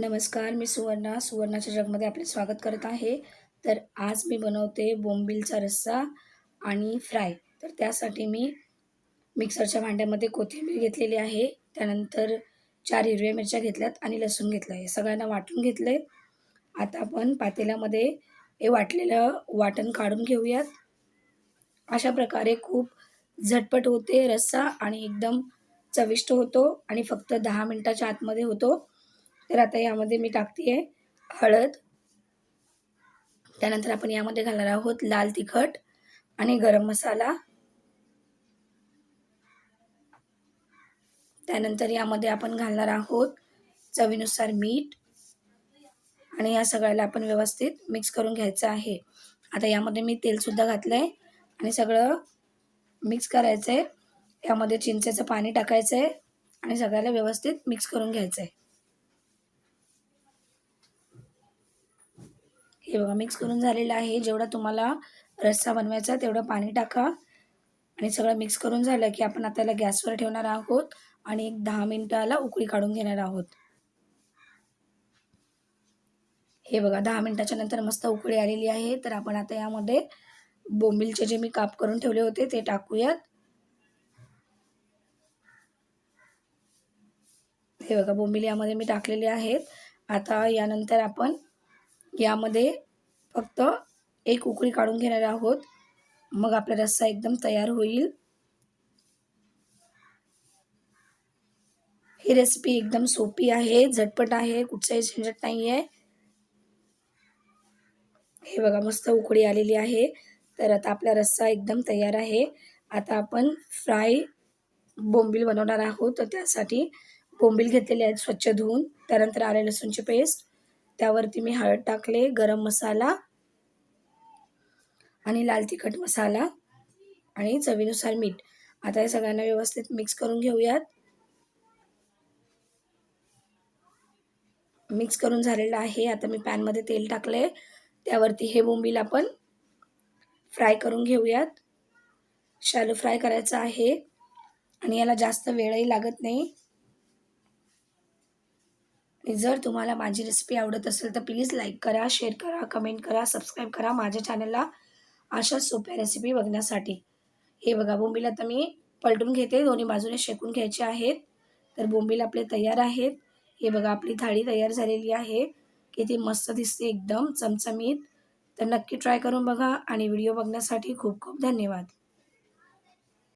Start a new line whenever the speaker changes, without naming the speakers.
नमस्कार मी सुवर्णा. सुवर्णाच्या जगमध्ये आपले स्वागत करत आहे. तर आज मी बनवते बोंबीलचा रस्सा आणि फ्राय. तर त्यासाठी मी मिक्सरच्या भांड्यामध्ये कोथिंबीर घेतलेली आहे. त्यानंतर चार हिरव्या मिरच्या घेतल्यात आणि लसूण घेतलं आहे. सगळ्यांना वाटून घेतलं आहे आता आपण पातेल्यामध्ये हे वाटलेलं वाटण काढून घेऊयात. अशा प्रकारे खूप झटपट होते रस्सा आणि एकदम चविष्ट होतो आणि फक्त दहा मिनटाच्या आतमध्ये होतो. तर आता यामध्ये मी टाकते आहे हळद. त्यानंतर आपण यामध्ये घालणार आहोत लाल तिखट आणि गरम मसाला. त्यानंतर यामध्ये आपण घालणार आहोत चवीनुसार मीठ. आणि या सगळ्याला आपण व्यवस्थित मिक्स करून घ्यायचं आहे. आता यामध्ये मी तेलसुद्धा घातलं आहे आणि सगळं मिक्स करायचं आहे यामध्ये चिंचेचं पाणी टाकायचं आहे आणि सगळ्याला व्यवस्थित मिक्स करून घ्यायचं आहे हे बघा मिक्स करून झालेलं आहे. जेवढा तुम्हाला रस्सा बनवायचा तेवढं पाणी टाका. आणि सगळं मिक्स करून झालं की आपण आता याला गॅसवर ठेवणार आहोत आणि एक दहा मिनटाला उकळी काढून घेणार आहोत. हे बघा दहा मिनटाच्या नंतर मस्त उकळी आलेली आहे. तर आपण आता यामध्ये बोंबिलचे जे मी काप करून ठेवले होते ते टाकूयात. हे बघा बोंबील यामध्ये मी टाकलेले आहेत. आता यानंतर आपण यामध्ये फक्त एक उकळी काढून घेणार आहोत. मग आपला रस्सा एकदम तयार होईल. ही रेसिपी एकदम सोपी आहे झटपट आहे कुठचाही झंझट नाही आहे हे बघा मस्त उकळी आलेली आहे. तर आता आपला रस्सा एकदम तयार आहे. आता आपण फ्राय बोंबील बनवणार आहोत. तर त्यासाठी बोंबील घेतलेले आहेत स्वच्छ धुवून. त्यानंतर आले लसूणची पेस्ट त्यावरती मी हळद टाकले गरम मसाला आणि लाल तिखट मसाला आणि चवीनुसार मीठ. आता हे सगळ्यांना व्यवस्थित मिक्स करून घेऊयात. मिक्स करून झालेलं आहे. आता मी पॅनमध्ये तेल टाकले त्यावरती हे बोंबील आपण फ्राय करून घेऊयात. शॅलो फ्राय करायचं आहे. आणि याला जास्त वेळही लागत नाही. आणि जर तुम्हाला माझी रेसिपी आवडत असेल तर प्लीज लाईक करा शेअर करा कमेंट करा सबस्क्राईब करा माझ्या चॅनलला अशा सोप्या रेसिपी बघण्यासाठी. हे बघा बोंबील आता मी पलटून घेते. दोन्ही बाजूने शेकून घ्यायचे आहेत. तर बोंबील आपले तयार आहेत. हे बघा आपली थाळी तयार झालेली आहे. किती मस्त दिसते एकदम चमचमीत. तर नक्की ट्राय करून बघा आणि व्हिडिओ बघण्यासाठी खूप खूप धन्यवाद.